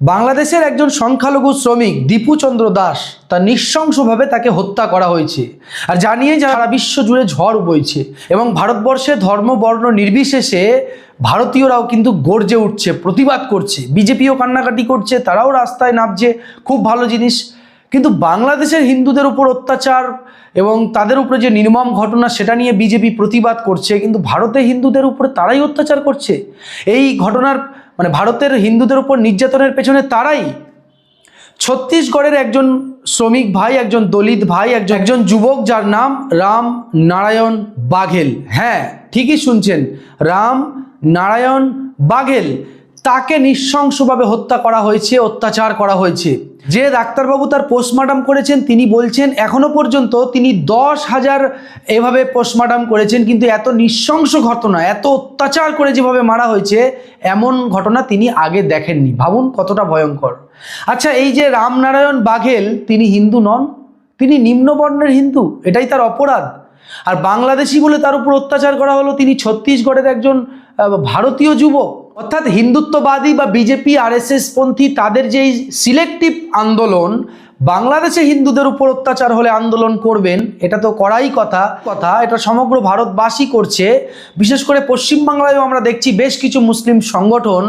বাংলাদেশের একজন সংখ্যালঘু শ্রমিক দীপুচন্দ্র দাস তা নৃশংসভাবে তাকে হত্যা করা হয়েছে আর জানিয়ে সারা বিশ্ব জুড়ে ঝড় বইছে এবং ভারতবর্ষে ধর্ম বর্ণ নির্বিশেষে ভারতীয়রাও কিন্তু গর্জে উঠছে, প্রতিবাদ করছে। বিজেপিও কান্নাকাটি করছে, তারাও রাস্তায় নামছে, খুব ভালো জিনিস। কিন্তু বাংলাদেশের হিন্দুদের উপর অত্যাচার এবং তাদের উপরে যে নির্মম ঘটনা, সেটা নিয়ে বিজেপি প্রতিবাদ করছে, কিন্তু ভারতে হিন্দুদের উপরে তারাই অত্যাচার করছে। এই ঘটনার মানে ভারতের হিন্দুদের উপর নির্যাতনের পেছনে তারাই ছত্তিশগড়ের একজন শ্রমিক ভাই, একজন দলিত ভাই, একজন একজন যুবক যার নাম রাম নারায়ণ বাঘেল। হ্যাঁ ঠিকই শুনছেন। রাম নারায়ণ বাঘেল। তাকে নৃশংসভাবে হত্যা করা হয়েছে, অত্যাচার করা হয়েছে। যে ডাক্তারবাবু তার পোস্টমর্টম করেছেন, তিনি বলছেন, এখনও পর্যন্ত তিনি দশ হাজার এভাবে পোস্টমর্টম করেছেন, কিন্তু এত নৃশংস ঘটনা, এত অত্যাচার করে যেভাবে মারা হয়েছে, এমন ঘটনা তিনি আগে দেখেননি। ভাবুন কতটা ভয়ঙ্কর। আচ্ছা এই যে রামনারায়ণ বাঘেল, তিনি হিন্দু নন, তিনি নিম্নবর্ণের হিন্দু, এটাই তার অপরাধ। আর বাংলাদেশি বলে তার উপর অত্যাচার করা হলো, তিনি ছত্তিশগড়ের একজন ভারতীয় যুবক। অর্থাৎ হিন্দুত্ববাদী বা বিজেপি আরএসএস পন্থী তাদের যেই সিলেক্টিভ আন্দোলন বাংলাদেশে হিন্দুদের উপর অত্যাচার হলে আন্দোলন করবেন, এটা তো করাই কথা। কথা, এটা সমগ্র ভারতবাসী করছে। বিশেষ করে পশ্চিমবাংলায়ও আমরা দেখছি বেশ কিছু মুসলিম সংগঠন।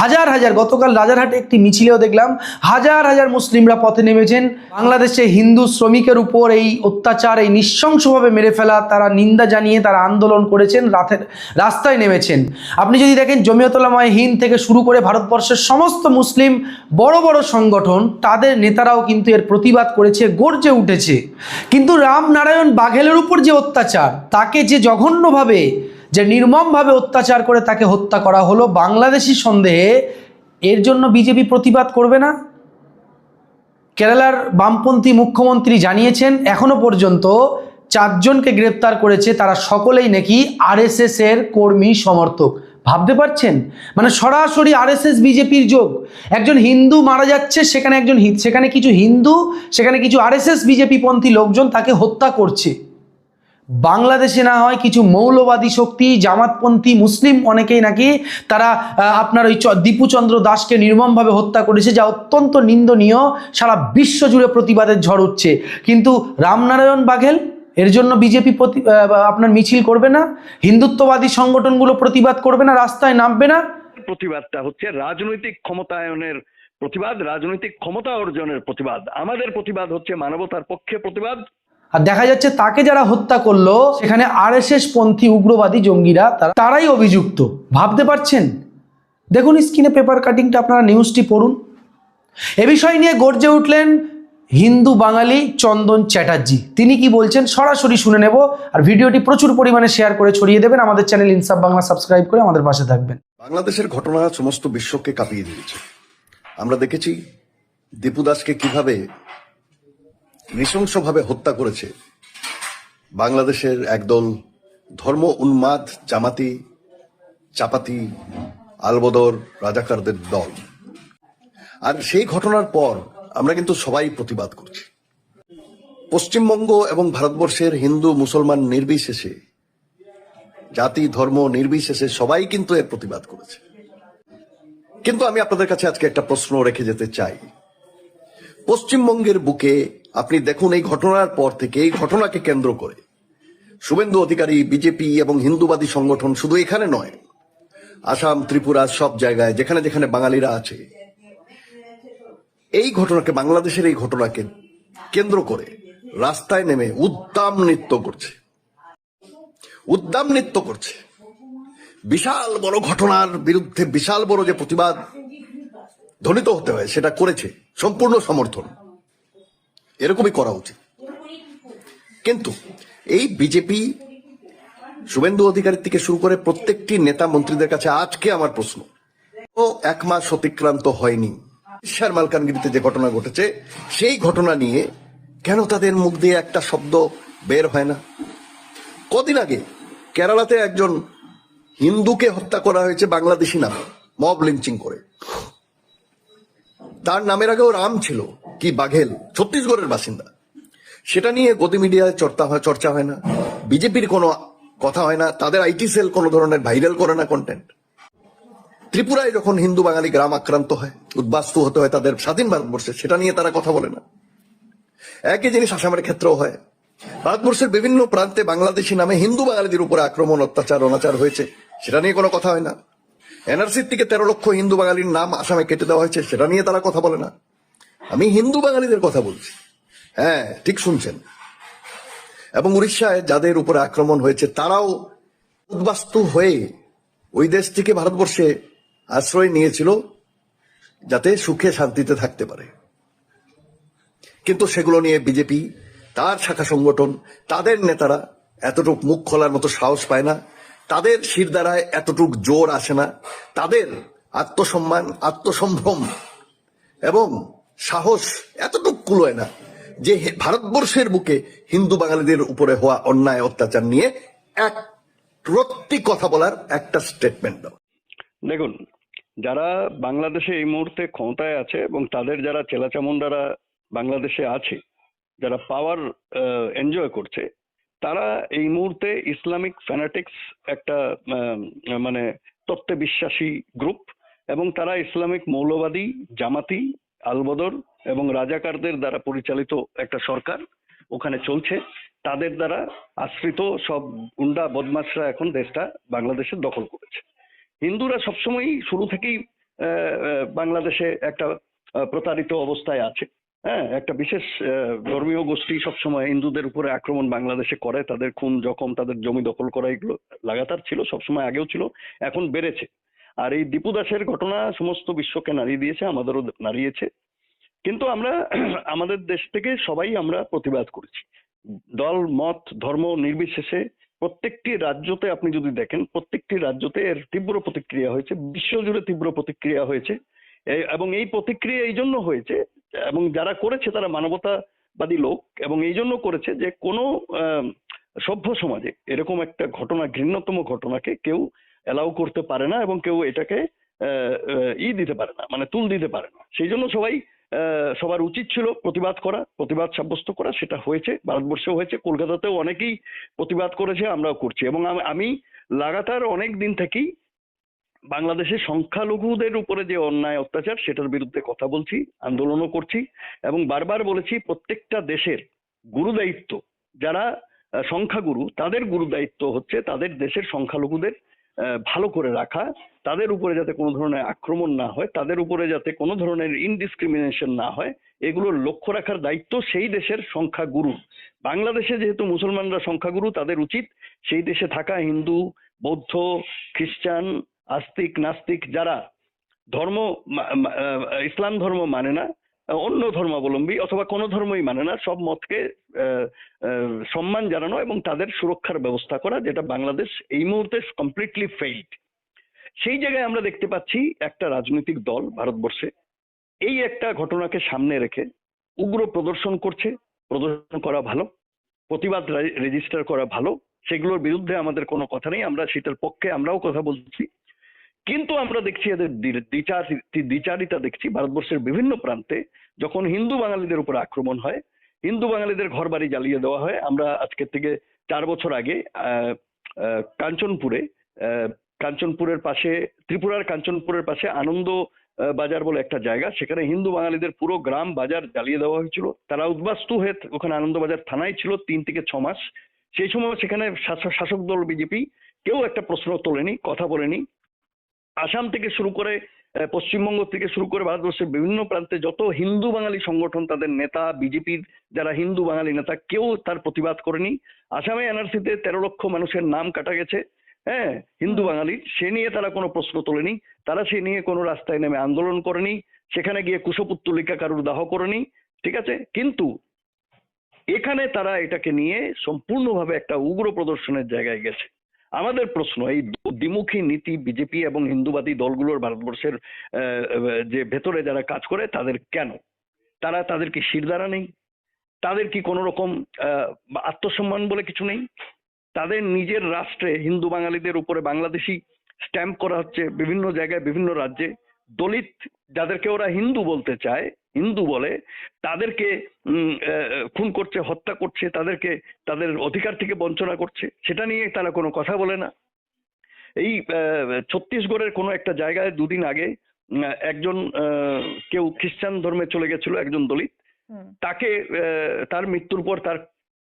হাজার হাজার, গতকাল রাজারহাটে একটি মিছিলেও দেখলাম, হাজার হাজার মুসলিমরা পথে নেমেছেন। বাংলাদেশে হিন্দু শ্রমিকের উপর এই অত্যাচার, এই নৃশংসভাবে মেরে ফেলা, তারা নিন্দা জানিয়ে তারা আন্দোলন করেছেন রাতের রাস্তায় নেমেছেন। আপনি যদি দেখেন জমিয়তলামায় হিন্দ থেকে শুরু করে ভারতবর্ষের সমস্ত মুসলিম বড় বড় সংগঠন, তাদের নেতারাও কিন্তু এর প্রতিবাদ করেছে, গর্জে উঠেছে। কিন্তু রামনারায়ণ বাঘেলের উপর যে অত্যাচার, তাকে যে জঘন্যভাবে, যে নির্মমভাবে অত্যাচার করে তাকে হত্যা করা হলো, বাংলাদেশি সন্দেহে এর জন্য বিজেপি প্রতিবাদ করবে না? কেরালার বামপন্থী মুখ্যমন্ত্রী জানিয়েছেন, এখনও পর্যন্ত চারজনকে গ্রেপ্তার করেছে তারা সকলেই নাকি আরএসএস এর কর্মী সমর্থক। ভাবতে পারছেন? মানে সরাসরি আরএসএস, বিজেপির যোগ। একজন হিন্দু মারা যাচ্ছে, সেখানে একজন সেখানে কিছু হিন্দু, সেখানে কিছু আরএসএস, বিজেপি পন্থী লোকজন তাকে হত্যা করছে। বাংলাদেশে না হয় কিছু মৌলবাদী শক্তি, জামাতপন্থী, মুসলিম অনেকেই নাকি তারা আপনার ওই দীপুচন্দ্র দাসকে নির্মমভাবে হত্যা করেছে, যা অত্যন্ত নিন্দনীয়, সারা বিশ্ব জুড়ে প্রতিবাদের ঝড় উঠছে। কিন্তু রামনারায়ণ বাঘেল এর জন্য বিজেপি প্রতি আপনার মিছিল করবে না হিন্দুত্ববাদী সংগঠনগুলো প্রতিবাদ করবে না রাস্তায় নামবে না। প্রতিবাদটা হচ্ছে রাজনৈতিক ক্ষমতায়নের প্রতিবাদ রাজনৈতিক ক্ষমতা অর্জনের প্রতিবাদ। আমাদের প্রতিবাদ হচ্ছে মানবতার পক্ষে প্রতিবাদ। আর দেখা যাচ্ছে তাকে যারা হত্যা করল সেখানে আরএসএস পন্থী উগ্রবাদী জঙ্গিরা তারা- তারাই অভিযুক্ত। ভাবতে পারছেন? দেখুন স্ক্রিনে পেপার কাটিংটা আপনারা নিউজটি পড়ুন। এ বিষয় নিয়ে গর্জে উঠলেন হিন্দু বাঙালি চন্দন চ্যাটার্জি। তিনি কি বলছেন? সরাসরি শুনে নেব আর ভিডিওটি প্রচুর পরিমাণে শেয়ার করে ছড়িয়ে দেবেন। আমাদের চ্যানেল ইনসাফ বাংলা সাবস্ক্রাইব করে আমাদের পাশে থাকবেন। বাংলাদেশের ঘটনা সমস্ত বিশ্বকে কাঁপিয়ে দিয়েছে। আমরা দেখেছি দীপু দাসকে কীভাবে নৃশংসভাবে হত্যা করেছে। বাংলাদেশের একদল ধর্ম উন্মাদ জামাতি চাপাতি আলবদর রাজাকারদের দল। আর সেই ঘটনার পর আমরা কিন্তু সবাই প্রতিবাদ করছি। পশ্চিমবঙ্গ এবং ভারতবর্ষের হিন্দু, মুসলমান নির্বিশেষে, জাতি, ধর্ম নির্বিশেষে সবাই কিন্তু এর প্রতিবাদ করেছে। কিন্তু আমি আপনাদের কাছে আজকে একটা প্রশ্ন রেখে যেতে চাই। পশ্চিমবঙ্গের বুকে আপনি দেখুন এই ঘটনার পর থেকে, এই ঘটনাকে কেন্দ্র করে শুভেন্দু অধিকারী, বিজেপি এবং হিন্দুবাদী সংগঠন শুধু এখানে নয়, আসাম, ত্রিপুরা সব জায়গায়, যেখানে যেখানে বাঙালিরা আছে এই ঘটনাকে, বাংলাদেশের এই ঘটনাকে কেন্দ্র করে রাস্তায় নেমে উদ্দাম নৃত্য করছে। উদ্দাম নৃত্য করছে। বিশাল বড় ঘটনার বিরুদ্ধে বিশাল বড় যে প্রতিবাদ ধ্বনিত হতে হয়, সেটা করেছে সম্পূর্ণ সমর্থন। এরকমই করা উচিত। কিন্তু এই বিজেপি শুভেন্দু অধিকারী থেকে শুরু করে প্রত্যেকটি নেতা মন্ত্রীদের কাছে আজকে আমার প্রশ্ন। ও এক মাস অতিক্রান্ত হয়নি। ঈশ্বর মালকানগিরিতে যে ঘটনা ঘটেছে, সেই ঘটনা নিয়ে কেন তাদের মুখ দিয়ে একটা শব্দ বের হয় না? কদিন আগে কেরালাতে একজন হিন্দুকে হত্যা করা হয়েছে বাংলাদেশি নামে, মব লিঞ্চিং করে। তার নামের আগেও রাম ছিল, কি বাঘেল, ছত্তিশগড়ের বাসিন্দা। সেটা নিয়ে গতি মিডিয়ায় চর্চা হয় চর্চা হয় না। বিজেপির কোনো কথা হয় না, তাদের আইটি সেল কোনো ধরনের ভাইরাল করে না কন্টেন্ট ত্রিপুরায় যখন হিন্দু বাঙালি গ্রাম আক্রান্ত হয়, উদ্বাস্তু হতে হয় তাদের স্বাধীন ভারতবর্ষে, সেটা নিয়ে তারা কথা বলে না। একই জিনিস আসামের ক্ষেত্রেও হয়। ভারতবর্ষের বিভিন্ন প্রান্তে বাংলাদেশি নামে হিন্দু বাঙালিদের উপরে আক্রমণ, অত্যাচার, অনাচার হয়েছে, সেটা নিয়ে কোনো কথা হয় না। এনআরসির থেকে তেরো লক্ষ হিন্দু বাঙালির নাম আসামে কেটে দেওয়া হয়েছে, সেটা নিয়ে তারা কথা বলে না। আমি হিন্দু বাঙালিদের কথা বলছি। হ্যাঁ ঠিক শুনছেন। এবং উড়িষ্যায় যাদের উপরে আক্রমণ হয়েছে, তারাও উদ্বাস্তু হয়ে ওই দেশ থেকে ভারতবর্ষে আশ্রয় নিয়েছিল যাতে সুখে শান্তিতে থাকতে পারে। কিন্তু সেগুলো নিয়ে বিজেপি, তার শাখা সংগঠন, তাদের নেতারা এতটুক মুখ খোলার মতো সাহস পায় না, তাদের শিরদারায় এতটুক জোর আসে না, তাদের আত্মসম্মান, আত্মসম্ভ্রম এবং সাহস এতটুক কুলোয় না যে ভারতবর্ষের বুকে হিন্দু বাঙালিদের উপরে হওয়া অন্যায়, অত্যাচার নিয়ে এক প্রতি কথা বলার একটা স্টেটমেন্ট দাও। দেখুন যারা বাংলাদেশে এই মুহূর্তে ক্ষমতায় আছে এবং তাদের যারা চেলাচামুন্ডারা বাংলাদেশে আছে, যারা পাওয়ার এনজয় করছে, তারা এই মুহূর্তে ইসলামিক ফ্যানাটিক্স একটা মানে তত্ত্বে বিশ্বাসী গ্রুপ এবং তারা ইসলামিক মৌলবাদী জামাতি, আলবদর এবং রাজাকারদের দ্বারা পরিচালিত একটা সরকার ওখানে চলছে। তাদের দ্বারা আশ্রিত সব গুন্ডা, বদমাশরা এখন দেশটা বাংলাদেশে দখল করেছে। হিন্দুরা সবসময়ই শুরু থেকেই বাংলাদেশে একটা প্রতারিত অবস্থায় আছে। হ্যাঁ একটা বিশেষ ধর্মীয় গোষ্ঠী সবসময় হিন্দুদের উপরে আক্রমণ বাংলাদেশে করে। তাদের খুন, জখম, তাদের জমি দখল করা এগুলো লাগাতার ছিল, সবসময় আগেও ছিল, এখন বেড়েছে। আর এই দীপু দাসের ঘটনা সমস্ত বিশ্বকে নাড়িয়ে দিয়েছে, আমাদেরও নাড়িয়েছে। কিন্তু আমরা, আমাদের দেশ থেকে সবাই আমরা প্রতিবাদ করেছি। দল, মত, ধর্ম নির্বিশেষে প্রত্যেকটি রাজ্যতে আপনি যদি দেখেন, প্রত্যেকটি রাজ্যতে এর তীব্র প্রতিক্রিয়া হয়েছে, বিশ্বজুড়ে তীব্র প্রতিক্রিয়া হয়েছে। এবং এই প্রতিক্রিয়া এই জন্য হয়েছে, এবং যারা করেছে তারা মানবতাবাদী লোক, এবং এই জন্য করেছে যে কোনো সভ্য সমাজে এরকম একটা ঘটনা, ঘৃণ্যতম ঘটনাকে কেউ অ্যালাউ করতে পারে না এবং কেউ এটাকে ই দিতে পারে না মানে তুল দিতে পারে না। সেই জন্য সবাই সবার উচিত ছিল প্রতিবাদ করা, প্রতিবাদ সাব্যস্ত করা, সেটা হয়েছে, ভারতবর্ষেও হয়েছে, কলকাতাতেও অনেকেই প্রতিবাদ করেছে, আমরাও করছি। এবং আমি- লাগাতার অনেক দিন থেকেই বাংলাদেশের সংখ্যালঘুদের উপরে যে অন্যায়, অত্যাচার, সেটার বিরুদ্ধে কথা বলছি, আন্দোলনও করছি, এবং বারবার বলেছি প্রত্যেকটা দেশের গুরুদায়িত্ব, যারা সংখ্যাগুরু, তাদের গুরুদায়িত্ব হচ্ছে তাদের দেশের সংখ্যালঘুদের ভালো করে রাখা, তাদের উপরে যাতে কোনো ধরনের আক্রমণ না হয়, তাদের উপরে যাতে কোনো ধরনের ইনডিসক্রিমিনেশন না হয়, এগুলোর লক্ষ্য রাখার দায়িত্ব সেই দেশের সংখ্যাগুরু। বাংলাদেশে যেহেতু মুসলমানরা সংখ্যাগুরু, তাদের উচিত সেই দেশে থাকা হিন্দু, বৌদ্ধ, খ্রিস্টান, আস্তিক, নাস্তিক যারা ধর্ম ইসলাম ধর্ম মানে না অন্য ধর্মাবলম্বী অথবা কোনো ধর্মই মানে না, সব মতকে সম্মান জানানো এবং তাদের সুরক্ষার ব্যবস্থা করা যেটা বাংলাদেশ এই মুহূর্তে কমপ্লিটলি ফেইল্ড সেই জায়গায় আমরা দেখতে পাচ্ছি একটা রাজনৈতিক দল ভারতবর্ষে, এই একটা ঘটনাকে সামনে রেখে উগ্র প্রদর্শন করছে, প্রদর্শন করা ভালো, প্রতিবাদ রেজিস্টার করা ভালো, সেগুলোর বিরুদ্ধে আমাদের কোনো কথা নেই, আমরা সেটার পক্ষে আমরাও কথা বলছি। কিন্তু আমরা দেখছি এদের দ্বিচারিতা দেখছি, ভারতবর্ষের বিভিন্ন প্রান্তে যখন হিন্দু বাঙালিদের উপর আক্রমণ হয়, হিন্দু বাঙালিদের ঘর বাড়ি জ্বালিয়ে দেওয়া হয়, আমরা আজকের থেকে চার বছর আগে কাঞ্চনপুরে কাঞ্চনপুরের পাশে, ত্রিপুরার কাঞ্চনপুরের পাশে আনন্দ বাজার বলে একটা জায়গা, সেখানে হিন্দু বাঙালিদের পুরো গ্রাম বাজার জ্বালিয়ে দেওয়া হয়েছিল। তারা উদ্বাস্তু হয়ে ওখানে আনন্দবাজার থানায় ছিল তিন থেকে ছ মাস। সেই সময় সেখানে শাসক দল, বিজেপি, কেউ একটা প্রশ্ন তোলেনি, কথা বলেনি। আসাম থেকে শুরু করে পশ্চিমবঙ্গ থেকে শুরু করে ভারতবর্ষের বিভিন্ন প্রান্তে যত হিন্দু বাঙালি সংগঠন তাদের নেতা বিজেপির যারা হিন্দু বাঙালি নেতা কেউ তার প্রতিবাদ করেনি। আসামে এনআরসিতে তেরো লক্ষ মানুষের নাম কাটা গেছে। হ্যাঁ হিন্দু বাঙালি সে নিয়ে তারা কোনো প্রশ্ন তোলেনি। তারা সে নিয়ে কোনো রাস্তায় নেমে আন্দোলন করেনি। সেখানে গিয়ে কুশপুত্তলিকা কারুর দাহ করেনি। ঠিক আছে? কিন্তু এখানে তারা এটাকে নিয়ে সম্পূর্ণভাবে একটা উগ্র প্রদর্শনের জায়গায় গেছে। আমাদের প্রশ্ন, এই দ্বিমুখী নীতি বিজেপি এবং হিন্দুবাদী দলগুলোর ভারতবর্ষের যে ভেতরে যারা কাজ করে তাদের কেন? তারা, তাদের কি শিরদারা নেই? তাদের কি কোনো রকম আত্মসম্মান বলে কিছু নেই? তাদের নিজের রাষ্ট্রে হিন্দু বাঙালিদের উপরে বাংলাদেশি স্ট্যাম্প করা হচ্ছে বিভিন্ন জায়গায় বিভিন্ন রাজ্যে। দলিত যাদেরকে ওরা হিন্দু বলতে চায় হিন্দু বলে তাদেরকে খুন করছে হত্যা করছে তাদেরকে তাদের অধিকার থেকে বঞ্চনা করছে সেটা নিয়ে তারা কোনো কথা বলে না। এই ছত্তিশগড়ের কোনো একটা জায়গায় দুদিন আগে একজন কেউ খ্রিস্টান ধর্মে চলে গেছিল একজন দলিত। তাকে আহ, তার মৃত্যুর পর তার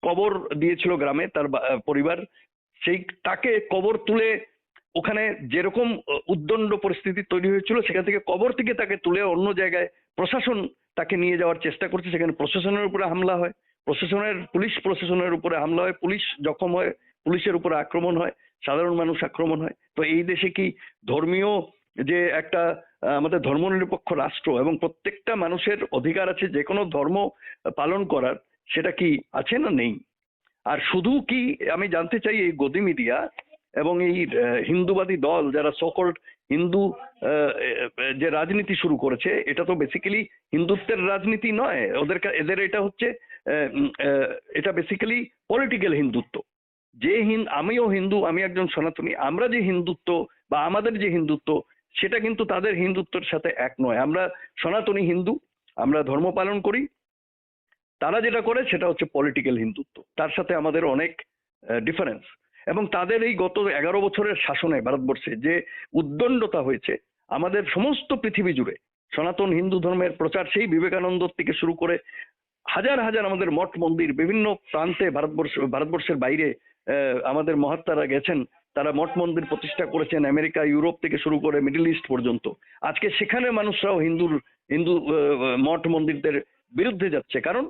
কবর দিয়েছিল গ্রামে তার পরিবার। সেই তাকে কবর তুলে ওখানে যেরকম উদ্দণ্ড পরিস্থিতি তৈরি হয়েছিল, সেখান থেকে কবর থেকে তাকে তুলে অন্য জায়গায় প্রশাসন তাকে নিয়ে যাওয়ার চেষ্টা করছে। সেখানে প্রশাসনের উপরে হামলা হয়। প্রশাসনের, পুলিশ প্রশাসনের উপরে হামলা হয়। পুলিশ জখম হয়, পুলিশের উপরে আক্রমণ হয়, সাধারণ মানুষ আক্রমণ হয়। তো এই দেশে কি ধর্মীয় যে একটা আমাদের ধর্মনিরপেক্ষ রাষ্ট্র এবং প্রত্যেকটা মানুষের অধিকার আছে যে কোনো ধর্ম পালন করার, সেটা কি আছে না নেই? আর শুধু কি, আমি জানতে চাই এই গদি মিডিয়া এবং এই হিন্দুবাদী দল যারা সকল হিন্দু যে রাজনীতি শুরু করেছে, এটা তো বেসিক্যালি হিন্দুত্বের রাজনীতি নয়। ওদের এদের এটা হচ্ছে এটা বেসিক্যালি পলিটিক্যাল হিন্দুত্ব। যে হিন, আমিও হিন্দু, আমি একজন সনাতনী, আমরা যে হিন্দুত্ব বা আমাদের যে হিন্দুত্ব, সেটা কিন্তু তাদের হিন্দুত্বের সাথে এক নয়। আমরা সনাতনী হিন্দু, আমরা ধর্ম পালন করি। তারা যেটা করে, সেটা হচ্ছে পলিটিক্যাল হিন্দুত্ব। তার সাথে আমাদের অনেক ডিফারেন্স এবং তাদের এই গত এগারো বছরের শাসনে ভারতবর্ষে যে উদ্দণ্ডতা হয়েছে, আমাদের সমস্ত পৃথিবী জুড়ে, সনাতন হিন্দু ধর্মের প্রচার সেই বিবেকানন্দ থেকে শুরু করে হাজার হাজার আমাদের মঠ মন্দির, বিভিন্ন প্রান্তে ভারতবর্ষ, ভারতবর্ষের বাইরে আমাদের মহাত্মারা গেছেন, তারা মঠ মন্দির প্রতিষ্ঠা করেছেন আমেরিকা, ইউরোপ থেকে শুরু করে মিডল ইস্ট পর্যন্ত। আজকে সেখানে মানুষরাও হিন্দুর, হিন্দু মঠ মন্দিরদের বিরুদ্ধে যাচ্ছে। কারণ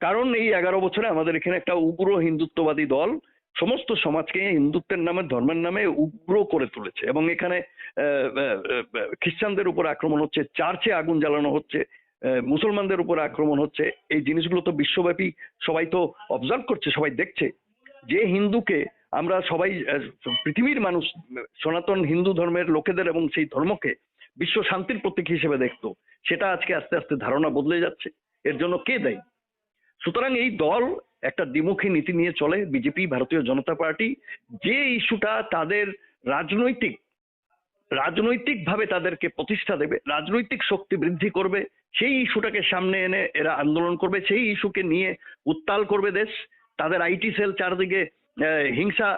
কারণ এই এগারো বছরে আমাদের এখানে একটা উগ্র হিন্দুত্ববাদী দল সমস্ত সমাজকে হিন্দুত্বের নামে, ধর্মের নামে উগ্র করে তুলেছে এবং এখানে খ্রিস্টানদের উপর আক্রমণ হচ্ছে, চার্চে আগুন জ্বালানো হচ্ছে মুসলমানদের উপর আক্রমণ হচ্ছে। এই জিনিসগুলো তো বিশ্বব্যাপী সবাই তো অবজার্ভ করছে, সবাই দেখছে। যে হিন্দুকে আমরা সবাই পৃথিবীর মানুষ, সনাতন হিন্দু ধর্মের লোকেদের এবং সেই ধর্মকে বিশ্ব শান্তির প্রতীক হিসেবে দেখতো, সেটা আজকে আস্তে আস্তে ধারণা বদলে যাচ্ছে। এর জন্য কে দেয়? সুতরাং এই দল একটা দ্বিমুখী নীতি নিয়ে চলে বিজেপি, ভারতীয় জনতা পার্টি। যে ইস্যুটা তাদের রাজনৈতিক, রাজনৈতিকভাবে তাদেরকে প্রতিষ্ঠা দেবে, রাজনৈতিক শক্তি বৃদ্ধি করবে, সেই ইস্যুটাকে সামনে এনে এরা আন্দোলন করবে, সেই ইস্যুকে নিয়ে উত্তাল করবে দেশ। তাদের আইটি সেল চারদিকে হিংসা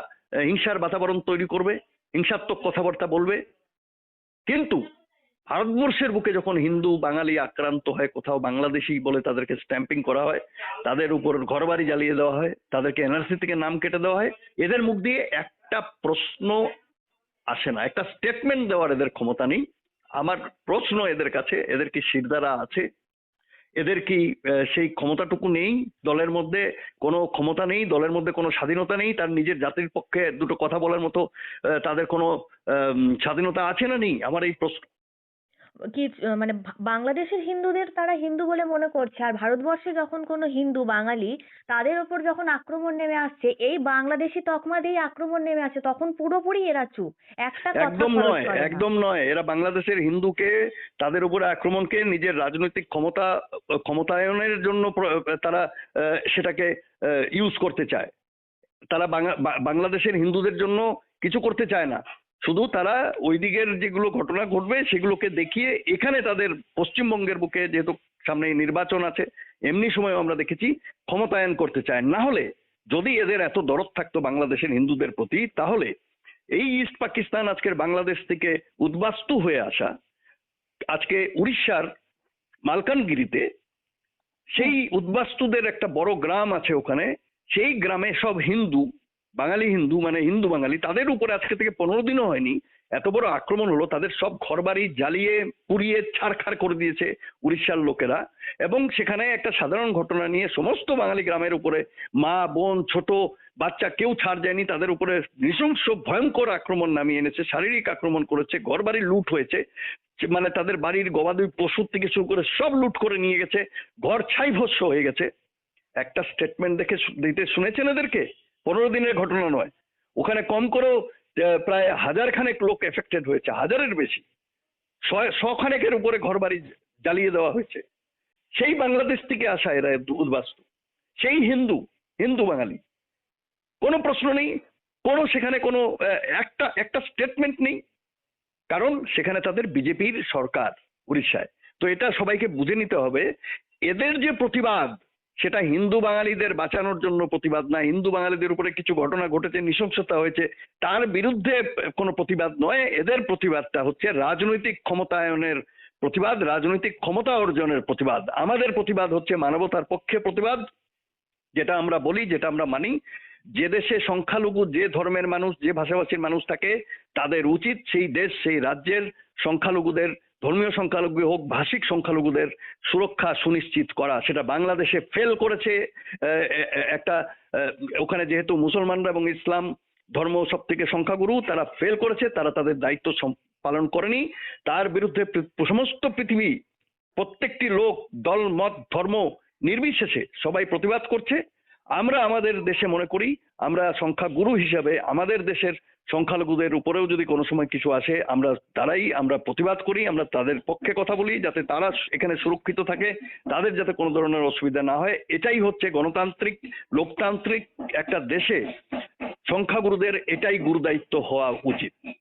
হিংসার বাতাবরণ তৈরি করবে, হিংসাত্মক কথাবার্তা বলবে। কিন্তু ভারতবর্ষের বুকে যখন হিন্দু, বাঙালি আক্রান্ত হয়, কোথাও বাংলাদেশি বলে তাদেরকে স্ট্যাম্পিং করা হয়, তাদের উপর ঘরবাড়ি জ্বালিয়ে দেওয়া হয়, তাদেরকে এনআরসি থেকে নাম কেটে দেওয়া হয়, এদের মুখ দিয়ে একটা প্রশ্ন আসে না, একটা স্টেটমেন্ট দেওয়ার এদের ক্ষমতা নেই। আমার প্রশ্ন এদের কাছে, এদের কি শিরদারা আছে? এদের কি সেই ক্ষমতাটুকু নেই? দলের মধ্যে কোনো ক্ষমতা নেই? দলের মধ্যে কোনো স্বাধীনতা নেই? তার নিজের জাতির পক্ষে দুটো কথা বলার মতো তাদের কোনো স্বাধীনতা আছে না নেই? আমার এই প্রশ্ন কি মানে বাংলাদেশের হিন্দুদের তারা হিন্দু বলে মনে করছে। আর ভারতবর্ষে যখন কোনো হিন্দু বাঙালি তাদের ওপর যখন আক্রমণ নেমে আসছে এই বাংলাদেশি তকমা দিয়ে আক্রমণ নেমে আসছে তখন পুরোপুরি এরা চুপ। একটা কথা একদম নয় একদম নয়। এরা বাংলাদেশের হিন্দুকে তাদের উপরে আক্রমণকে নিজের রাজনৈতিক ক্ষমতা ক্ষমতায়নের জন্য তারা সেটাকে ইউজ করতে চায়। তারা বাংলা- বাংলাদেশের হিন্দুদের জন্য কিছু করতে চায় না। শুধু তারা ওই দিকের যেগুলো ঘটনা ঘটবে সেগুলোকে দেখিয়ে এখানে তাদের পশ্চিমবঙ্গের বুকে যেহেতু সামনে নির্বাচন আছে, এমনি সময় আমরা দেখেছি ক্ষমতায়ন করতে চায়। না হলে যদি এদের এত দরদ থাকতো বাংলাদেশের হিন্দুদের প্রতি, তাহলে এই ইস্ট পাকিস্তান আজকের বাংলাদেশ থেকে উদ্বাস্তু হয়ে আসা, আজকে উড়িষ্যার মালকানগিরিতে সেই উদ্বাস্তুদের একটা বড় গ্রাম আছে ওখানে, সেই গ্রামে সব হিন্দু বাঙালি হিন্দু মানে হিন্দু বাঙালি, তাদের উপরে আজকে থেকে পনেরো দিনও হয়নি, এত বড় আক্রমণ হলো, তাদের সব ঘরবাড়ি জ্বালিয়ে, পুড়িয়ে, ছাড়খাড় করে দিয়েছে উড়িষ্যার লোকেরা। এবং সেখানে একটা সাধারণ ঘটনা নিয়ে সমস্ত বাঙালি গ্রামের উপরে মা, বোন, ছোট, বাচ্চা কেউ ছাড় যায়নি, তাদের উপরে নৃশংস, ভয়ঙ্কর আক্রমণ নামিয়ে এনেছে, শারীরিক আক্রমণ করেছে ঘরবাড়ি লুট হয়েছে মানে তাদের বাড়ির গবাদি পশুর থেকে শুরু করে সব লুট করে নিয়ে গেছে, ঘর ছাই ভস্য হয়ে গেছে। একটা স্টেটমেন্ট দেখে দিতে শুনেছেন এদেরকে? পনেরো দিনের ঘটনা নয়। ওখানে কম করেও প্রায় হাজার খানেক লোক এফেক্টেড হয়েছে, হাজারের বেশি। শখানেকের উপরে ঘরবাড়ি জ্বালিয়ে দেওয়া হয়েছে। সেই বাংলাদেশ থেকে আসা এরা উদ্বাস্তু। সেই হিন্দু হিন্দু বাঙালি। কোনো প্রশ্ন নেই, কোনো সেখানে কোনো একটা একটা স্টেটমেন্ট নেই। কারণ সেখানে তাদের বিজেপির সরকার, উড়িষ্যায়। তো এটা সবাইকে বুঝে নিতে হবে, এদের যে প্রতিবাদ সেটা হিন্দু বাঙালিদের বাঁচানোর জন্য প্রতিবাদ না। হিন্দু বাঙালিদের উপরে কিছু ঘটনা ঘটেছে, নৃশংসতা হয়েছে, তার বিরুদ্ধে কোনো প্রতিবাদ নয়। এদের প্রতিবাদটা হচ্ছে রাজনৈতিক ক্ষমতায়নের প্রতিবাদ, রাজনৈতিক ক্ষমতা অর্জনের প্রতিবাদ। আমাদের প্রতিবাদ হচ্ছে মানবতার পক্ষে প্রতিবাদ, যেটা আমরা বলি, যেটা আমরা মানি। যে দেশে সংখ্যালঘু, যে ধর্মের মানুষ, যে ভাষাভাষীর মানুষ থাকে তাদের উচিত সেই দেশ, সেই রাজ্যের সংখ্যালঘুদের ধর্মীয় সংখ্যালঘু হোক, ভাষিক সংখ্যালঘুদের সুরক্ষা সুনিশ্চিত করা, সেটা বাংলাদেশে ফেল করেছে একটা ওখানে যেহেতু মুসলমানরা এবং ইসলাম ধর্ম সব থেকে সংখ্যাগুরু, তারা ফেল করেছে, তারা তাদের দায়িত্ব পালন করেনি। তার বিরুদ্ধে সমস্ত পৃথিবী, প্রত্যেকটি লোক, দল, মত, ধর্ম নির্বিশেষে সবাই প্রতিবাদ করছে। আমরা আমাদের দেশে মনে করি, আমরা সংখ্যাগুরু হিসাবে আমাদের দেশের সংখ্যালঘুদের উপরেও যদি কোনো সময় কিছু আসে, আমরা তারাই আমরা প্রতিবাদ করি, আমরা তাদের পক্ষে কথা বলি, যাতে তারা এখানে সুরক্ষিত থাকে, তাদের যাতে কোনো ধরনের অসুবিধা না হয়। এটাই হচ্ছে গণতান্ত্রিক, লোকতান্ত্রিক একটা দেশে সংখ্যাগুরুদের এটাই গুরুদায়িত্ব হওয়া উচিত।